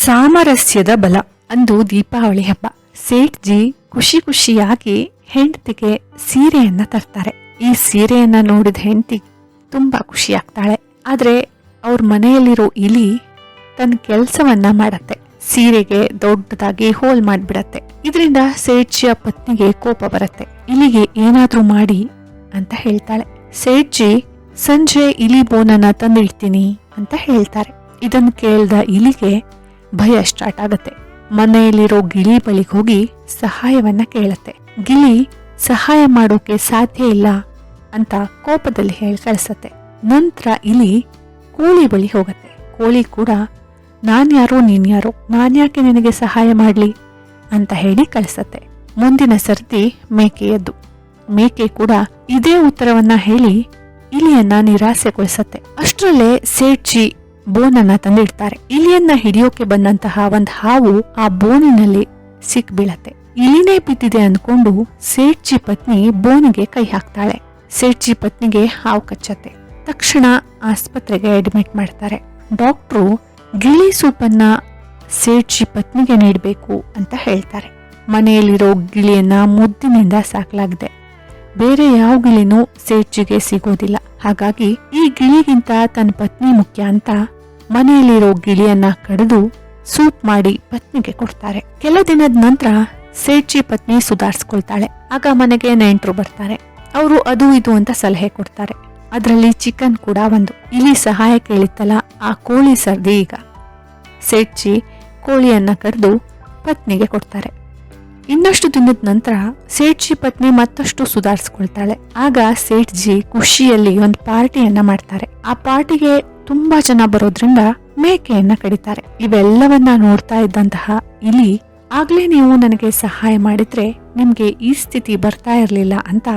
ಸಾಮರಸ್ಯದ ಬಲ ಅಂದು ದೀಪಾವಳಿ ಹಬ್ಬ. ಸೇಠ್ಜಿ ಖುಷಿ ಖುಷಿಯಾಗಿ ಹೆಂಡತಿಗೆ ಸೀರೆಯನ್ನ ತರ್ತಾರೆ. ಈ ಸೀರೆಯನ್ನ ನೋಡಿದ ಹೆಂಡತಿ ತುಂಬಾ ಖುಷಿ ಆಗ್ತಾಳೆ ಆದ್ರೆ ಅವ್ರ ಮನೆಯಲ್ಲಿರೋ ಇಲಿ ತನ್ನ ಕೆಲಸವನ್ನ ಮಾಡತ್ತೆ. ಸೀರೆಗೆ ದೊಡ್ಡದಾಗಿ ಹೋಲ್ ಮಾಡಿಬಿಡತ್ತೆ. ಇದರಿಂದ ಸೇಠ್ಜಿಯ ಪತ್ನಿಗೆ ಕೋಪ ಬರುತ್ತೆ. ಇಲಿಗೆ ಏನಾದ್ರೂ ಮಾಡಿ ಅಂತ ಹೇಳ್ತಾಳೆ. ಸೇಠ್ಜಿ, ಸಂಜೆ ಇಲಿ ಬೋನನ್ನ ತಂದಿಡ್ತೀನಿ ಅಂತ ಹೇಳ್ತಾರೆ. ಇದನ್ನು ಕೇಳ್ದ ಇಲಿಗೆ ಭಯ ಸ್ಟಾರ್ಟ್ ಆಗತ್ತೆ. ಮನೆಯಲ್ಲಿರೋ ಗಿಳಿ ಬಳಿಗೆ ಹೋಗಿ ಸಹಾಯವನ್ನ ಕೇಳತ್ತೆ. ಗಿಳಿ, ಸಹಾಯ ಮಾಡೋಕೆ ಸಾಧ್ಯ ಇಲ್ಲ ಅಂತ ಕೋಪದಲ್ಲಿ ಹೇಳಿ, ಕಳಿಸತ್ತೆ. ನಂತರ ಇಲಿ ಕೋಳಿ ಬಳಿ ಹೋಗತ್ತೆ. ಕೋಳಿ ಕೂಡ ನಾನ್ಯಾರೋ ನೀನ್ಯಾರೋ ನಾನ್ಯಾಕೆ ನಿನಗೆ ಸಹಾಯ ಮಾಡ್ಲಿ? ಅಂತ ಹೇಳಿ ಕಳಿಸತ್ತೆ. ಮುಂದಿನ ಸರ್ತಿ ಮೇಕೆಯದ್ದು ಮೇಕೆ ಕೂಡ ಇದೇ ಉತ್ತರವನ್ನ ಹೇಳಿ ಇಲಿಯನ್ನ ನಿರಾಸೆಗೊಳಿಸತ್ತೆ. ಅಷ್ಟರಲ್ಲೇ ಸೇಠ್ಜಿ ಬೋನನ್ನ ತಂದಿಡ್ತಾರೆ. ಇಲಿಯನ್ನ ಹಿಡಿಯೋಕೆ ಬಂದಂತಹ ಒಂದ್ ಹಾವು ಆ ಬೋನಿನಲ್ಲಿ ಸಿಕ್ ಬೀಳತ್ತೆ ಇಲಿನೇ ಬಿದ್ದಿದೆ ಅಂದ್ಕೊಂಡು ಸೇಠ್ಜಿ ಪತ್ನಿ ಬೋನಿಗೆ ಕೈ ಹಾಕ್ತಾಳೆ. ಸೇಠ್ಜಿ ಪತ್ನಿಗೆ ಹಾವು ಕಚ್ಚತ್ತೆ. ತಕ್ಷಣ ಆಸ್ಪತ್ರೆಗೆ ಅಡ್ಮಿಟ್ ಮಾಡ್ತಾರೆ. ಡಾಕ್ಟ್ರು ಗಿಳಿ ಸೂಪನ್ನ ಸೇಠ್ಜಿ ಪತ್ನಿಗೆ ನೀಡಬೇಕು ಅಂತ ಹೇಳ್ತಾರೆ. ಮನೆಯಲ್ಲಿರೋ ಗಿಳಿಯನ್ನ ಮುದ್ದಿನಿಂದ ಸಾಕಲಾಗಿದೆ. ಬೇರೆ ಯಾವ ಗಿಳಿನೂ ಸೇಠ್ಜಿಗೆ ಸಿಗೋದಿಲ್ಲ. ಹಾಗಾಗಿ ಈ ಗಿಳಿಗಿಂತ ತನ್ನ ಪತ್ನಿ ಮುಖ್ಯ ಅಂತ ಮನೆಯಲ್ಲಿರೋ ಗಿಳಿಯನ್ನ ಕಡಿದು ಸೂಪ್ ಮಾಡಿ ಪತ್ನಿಗೆ ಕೊಡ್ತಾರೆ. ಕೆಲ ದಿನದ ನಂತರ ಸೇಠಿ ಪತ್ನಿ ಸುಧಾರಿಸ್ಕೊಳ್ತಾಳೆ. ಆಗ ಮನೆಗೆ ನೆಂಟರು ಬರ್ತಾರೆ. ಅವರು ಅದು ಇದು ಅಂತ ಸಲಹೆ ಕೊಡ್ತಾರೆ. ಅದರಲ್ಲಿ ಚಿಕನ್ ಕೂಡ ಒಂದು. ಇಲಿ ಸಹಾಯ ಕೇಳಿತ್ತಲ್ಲ, ಆ ಕೋಳಿ ಸರ್ದಿ ಈಗ. ಸೇಠ್ಜಿ ಕೋಳಿಯನ್ನ ಕರೆದು ಪತ್ನಿಗೆ ಕೊಡ್ತಾರೆ. ಇನ್ನಷ್ಟು ದಿನದ ನಂತರ ಸೇಠಿ ಪತ್ನಿ ಮತ್ತಷ್ಟು ಸುಧಾರಿಸ್ಕೊಳ್ತಾಳೆ. ಆಗ ಸೇಠ್ಜಿ ಖುಷಿಯಲ್ಲಿ ಒಂದು ಪಾರ್ಟಿಯನ್ನ ಮಾಡ್ತಾರೆ. ಆ ಪಾರ್ಟಿಗೆ ತುಂಬಾ ಜನ ಬರೋದ್ರಿಂದ ಮೇಕೆಯನ್ನ ಕಡಿತಾರೆ. ಇವೆಲ್ಲವನ್ನ ನೋಡ್ತಾ ಇದ್ದಂತಹ ಇಲಿ ಆಗ್ಲೇ ನೀವು ನನಗೆ ಸಹಾಯ ಮಾಡಿದ್ರೆ ನಿಮಗೆ ಈ ಸ್ಥಿತಿ ಬರ್ತಾ ಇರಲಿಲ್ಲ ಅಂತ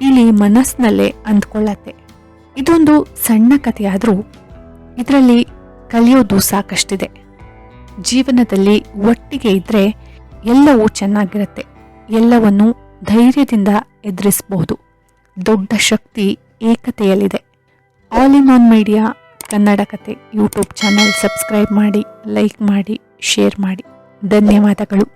ಇಲಿ ಮನಸ್ಸಿನಲ್ಲೇ ಅಂದ್ಕೊಳ್ಳತ್ತೆ. ಇದೊಂದು ಸಣ್ಣ ಕಥೆಯಾದರೂ ಇದರಲ್ಲಿ ಕಲಿಯೋದು ಸಾಕಷ್ಟಿದೆ. ಜೀವನದಲ್ಲಿ ಒಟ್ಟಿಗೆ ಇದ್ದರೆ ಎಲ್ಲವೂ ಚೆನ್ನಾಗಿರುತ್ತೆ. ಎಲ್ಲವನ್ನು ಧೈರ್ಯದಿಂದ ಎದುರಿಸಬಹುದು ದೊಡ್ಡ ಶಕ್ತಿ ಏಕತೆಯಲ್ಲಿದೆ. All in one media Kannada ಕತೆ ಯೂಟ್ಯೂಬ್ ಚಾನಲ್ ಸಬ್ಸ್ಕ್ರೈಬ್ ಮಾಡಿ ಲೈಕ್ ಮಾಡಿ ಶೇರ್ ಮಾಡಿ. ಧನ್ಯವಾದಗಳು.